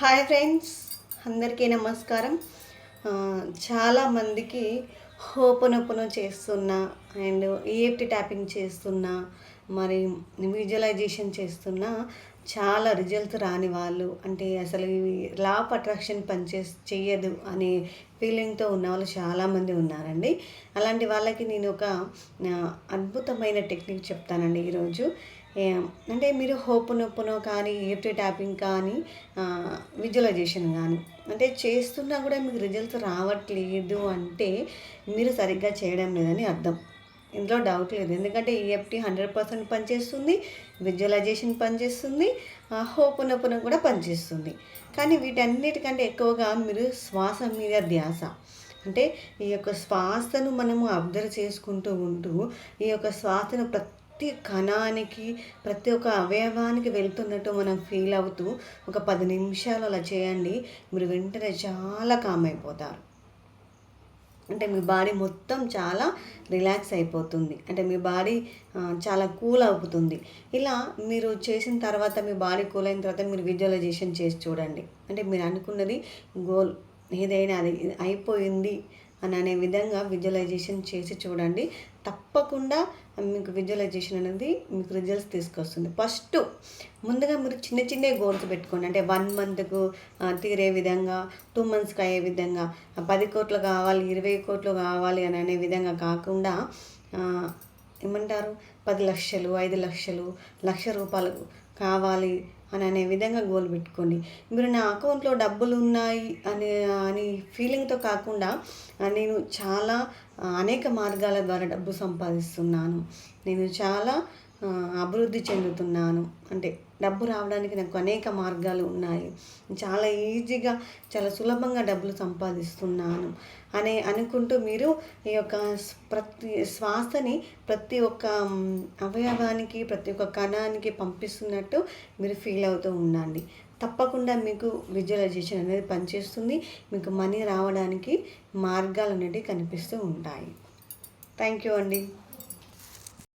Hi friends అందరికీ నమస్కారం. చాలామందికి హోపనొప్పును చేస్తున్నా అండ్ ఏఫ్టి ట్యాపింగ్ చేస్తున్నా మరి విజువలైజేషన్ చేస్తున్నా చాలా రిజల్ట్స్ రాని వాళ్ళు. అంటే అసలు లా ఆఫ్ అట్రాక్షన్ పనిచే చెయ్యదు అనే ఫీలింగ్తో ఉన్న వాళ్ళు చాలామంది ఉన్నారండి. అలాంటి వాళ్ళకి నేను ఒక అద్భుతమైన టెక్నిక్ చెప్తానండి ఈరోజు. అంటే మీరు హోపునొప్పునో కానీ ఈఎఫ్టీ ట్యాపింగ్ కానీ విజువలైజేషన్ కానీ అంటే చేస్తున్నా కూడా మీకు రిజల్ట్స్ రావట్లేదు అంటే మీరు సరిగ్గా చేయడం లేదని అర్థం. ఇందులో డౌట్ లేదు. ఎందుకంటే ఈఎఫ్టీ హండ్రెడ్ పర్సెంట్ పనిచేస్తుంది విజువలైజేషన్ పనిచేస్తుంది హోపునొప్పున కూడా పనిచేస్తుంది. కానీ వీటన్నిటికంటే ఎక్కువగా మీరు శ్వాస మీద ధ్యాస. అంటే ఈ యొక్క శ్వాసను మనము అబ్జర్వ్ చేసుకుంటూ ఉంటూ ఈ యొక్క శ్వాసను ప్రతి ప్రతి కణానికి ప్రతి ఒక్క అవయవానికి వెళ్తున్నట్టు మనం ఫీల్ అవుతూ ఒక పది నిమిషాలు అలా చేయండి మీరు వెంటనే చాలా కామ్ అయిపోతారు. అంటే మీ బాడీ మొత్తం చాలా రిలాక్స్ అయిపోతుంది. అంటే మీ బాడీ చాలా కూల్ అవుతుంది. ఇలా మీరు చేసిన తర్వాత మీ బాడీ కూల్ అయిన తర్వాత మీరు విజువలైజేషన్ చేసి చూడండి. అంటే మీరు అనుకున్నది గోల్ ఏదైనా అది అయిపోయింది అని అనే విధంగా విజువలైజేషన్ చేసి చూడండి. తప్పకుండా మీకు విజువలైజేషన్ అనేది మీకు రిజల్ట్స్ తీసుకొస్తుంది. ఫస్ట్ ముందుగా మీరు చిన్న చిన్న గోల్స్ పెట్టుకోండి. అంటే వన్ మంత్కు తీరే విధంగా టూ మంత్స్కి అయ్యే విధంగా పది కోట్లు కావాలి ఇరవై కోట్లు కావాలి అని అనే విధంగా కాకుండా ఏమంటారు? పది లక్షలు ఐదు లక్షలు లక్ష రూపాయలు కావాలి అని అనే విధంగా గోల్ పెట్టుకోండి. మీరు నా అకౌంట్లో డబ్బులు ఉన్నాయి అనే అని ఫీలింగ్తో కాకుండా నేను చాలా అనేక మార్గాల ద్వారా డబ్బు సంపాదిస్తున్నాను. నేను చాలా అభివృద్ధి చెందుతున్నాను. అంటే డబ్బు రావడానికి నాకు అనేక మార్గాలు ఉన్నాయి. చాలా ఈజీగా చాలా సులభంగా డబ్బులు సంపాదిస్తున్నాను అని అనుకుంటూ మీరు ఈ యొక్క ప్రతి శ్వాసని ప్రతి ఒక్క అవయవానికి ప్రతి ఒక్క కణానికి పంపిస్తున్నట్టు మీరు ఫీల్ అవుతూ ఉండండి. తప్పకుండా మీకు విజువలైజేషన్ అనేది పనిచేస్తుంది. మీకు మనీ రావడానికి మార్గాలు అనేవి కనిపిస్తూ ఉంటాయి. థ్యాంక్ యూ అండి.